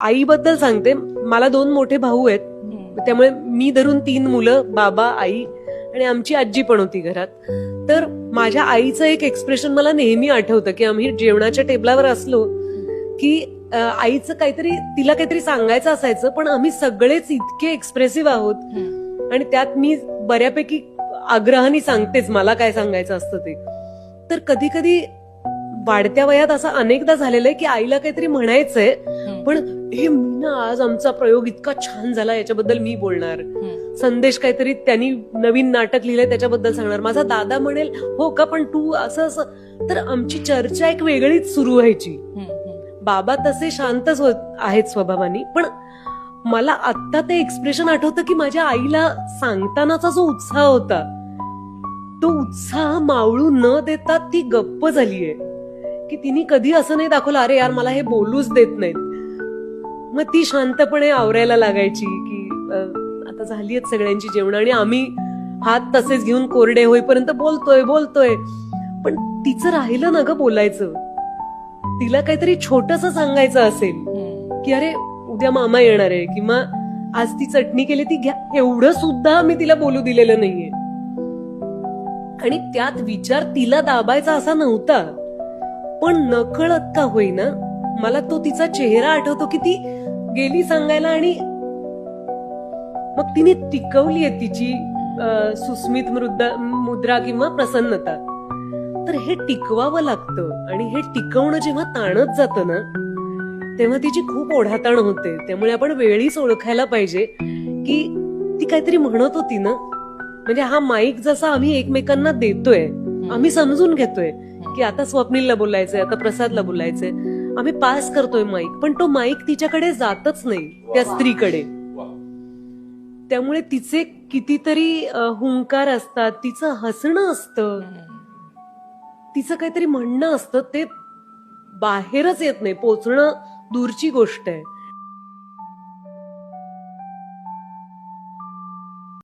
आईबद्दल सांगते. मला दोन मोठे भाऊ आहेत. त्यामुळे मी धरून तीन मुलं बाबा आई आणि आमची आजी पण होती घरात. तर माझ्या आईचं एक एक्सप्रेशन मला नेहमी आठवतं की आम्ही जेवणाच्या टेबलावर असलो की आईचं काहीतरी तिला काहीतरी सांगायचं असायचं पण आम्ही सगळेच इतके एक्सप्रेसिव्ह आहोत. आणि त्यात मी बऱ्यापैकी आग्रहाने सांगतेच मला काय सांगायचं असतं ते. तर कधी कधी वाढत्या वयात असं अनेकदा झालेलं आहे की आईला काहीतरी म्हणायचंय पण हे मी ना आज आमचा प्रयोग इतका छान झाला याच्याबद्दल मी बोलणार. संदेश काहीतरी त्यांनी नवीन नाटक लिहिलंय त्याच्याबद्दल सांगणार. माझा दादा म्हणेल हो का पण तू असं असं. तर आमची चर्चा एक वेगळीच सुरू व्हायची. बाबा तसे शांतच होत आहेत स्वभावाने पण मला आत्ता ते एक्सप्रेशन आठवतं की माझ्या आईला सांगतानाचा जो उत्साह होता तो उत्साह मावळू न देता ती गप्प झालीये. की तिने कधी असं नाही दाखवलं अरे यार मला हे बोलूच देत नाहीत. मग ती शांतपणे आवरायला लागायची की आता झाली आहेत सगळ्यांची जेवण आणि आम्ही हात तसेच घेऊन कोरडे होईपर्यंत बोलतोय बोलतोय. पण तिचं राहिलं ना ग बोलायचं. तिला काहीतरी छोटस सांगायचं असेल की अरे उद्या मामा येणार आहे किंवा आज ती चटणी केली ती घ्या. एवढं सुद्धा मी तिला बोलू दिलेलं नाहीये. आणि त्यात विचार तिला दाबायचा असा नव्हता. पण नकळत का होईना मला तो तिचा चेहरा आठवतो की ती गेली सांगायला आणि मग तिने टिकवली आहे तिची सुस्मित मृदा मुद्रा किंवा प्रसन्नता. तर हे टिकवावं लागतं आणि हे टिकवणं जेव्हा ताणत जातं ना तेव्हा तिची खूप ओढाताण होते. त्यामुळे आपण वेळीच ओळखायला पाहिजे की ती काहीतरी म्हणत होती ना. म्हणजे हा माईक जसा आम्ही एकमेकांना देतोय आम्ही समजून घेतोय की आता स्वप्नीलला बोलायचंय आता प्रसादला बोलायचंय. आम्ही पास करतोय माईक पण तो माईक तिच्याकडे जातच नाही त्या स्त्रीकडे. त्यामुळे तिचे कितीतरी हुंकार असतात तिचं हसणं असतं. तिचं काहीतरी म्हणणं असतं ते बाहेरच येत नाही पोचणं दूरची गोष्ट आहे.